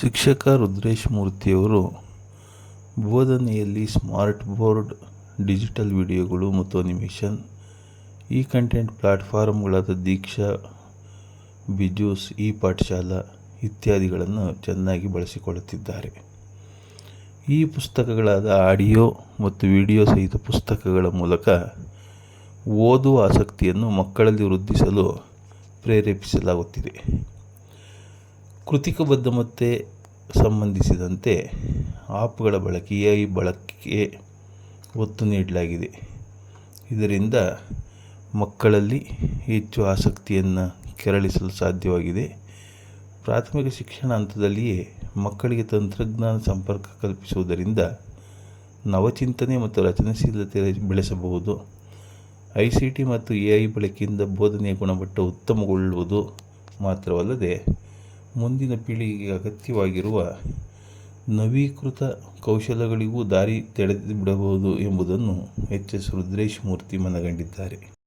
ಶಿಕ್ಷಕ ರುದ್ರೇಶ್ ಮೂರ್ತಿಯವರು ಬೋಧನೆಯಲ್ಲಿ ಸ್ಮಾರ್ಟ್ ಬೋರ್ಡ್, ಡಿಜಿಟಲ್ ವಿಡಿಯೋಗಳು ಮತ್ತು ಅನಿಮೇಷನ್, ಈ ಕಂಟೆಂಟ್ ಪ್ಲಾಟ್ಫಾರ್ಮ್ಗಳಾದ ದೀಕ್ಷಾ, ಬಿಜೂಸ್ ಇ ಪಾಠಶಾಲಾ ಇತ್ಯಾದಿಗಳನ್ನು ಚೆನ್ನಾಗಿ ಬಳಸಿಕೊಳ್ಳುತ್ತಿದ್ದಾರೆ. ಈ ಪುಸ್ತಕಗಳಾದ ಆಡಿಯೋ ಮತ್ತು ವಿಡಿಯೋ ಸಹಿತ ಪುಸ್ತಕಗಳ ಮೂಲಕ ಓದುವ ಆಸಕ್ತಿಯನ್ನು ಮಕ್ಕಳಲ್ಲಿ ವೃದ್ಧಿಸಲು ಪ್ರೇರೇಪಿಸಲಾಗುತ್ತಿದೆ. ಕೃತಿಕ ಬದ್ಧಮತ್ತೆ ಸಂಬಂಧಿಸಿದಂತೆ ಆಪ್ಗಳ ಬಳಕೆ ಎ ಐ ಬಳಕೆಗೆ ಒತ್ತು ನೀಡಲಾಗಿದೆ. ಇದರಿಂದ ಮಕ್ಕಳಲ್ಲಿ ಹೆಚ್ಚು ಆಸಕ್ತಿಯನ್ನು ಕೆರಳಿಸಲು ಸಾಧ್ಯವಾಗಿದೆ. ಪ್ರಾಥಮಿಕ ಶಿಕ್ಷಣ ಹಂತದಲ್ಲಿಯೇ ಮಕ್ಕಳಿಗೆ ತಂತ್ರಜ್ಞಾನ ಸಂಪರ್ಕ ಕಲ್ಪಿಸುವುದರಿಂದ ನವಚಿಂತನೆ ಮತ್ತು ರಚನಾಶೀಲತೆ ಬೆಳೆಸಬಹುದು. ಐ ಸಿ ಟಿ ಮತ್ತು ಎ ಐ ಬಳಕೆಯಿಂದ ಬೋಧನೆಯ ಗುಣಮಟ್ಟ ಉತ್ತಮಗೊಳ್ಳುವುದು ಮಾತ್ರವಲ್ಲದೆ ಮುಂದಿನ ಪೀಳಿಗೆಗೆ ಅಗತ್ಯವಾಗಿರುವ ನವೀಕೃತ ಕೌಶಲಗಳಿಗೂ ದಾರಿ ತೆರೆದುಬಿಡಬಹುದು ಎಂಬುದನ್ನು ಎಚ್ ಎಸ್ ರುದ್ರೇಶ್ ಮೂರ್ತಿ ಮನಗಂಡಿದ್ದಾರೆ.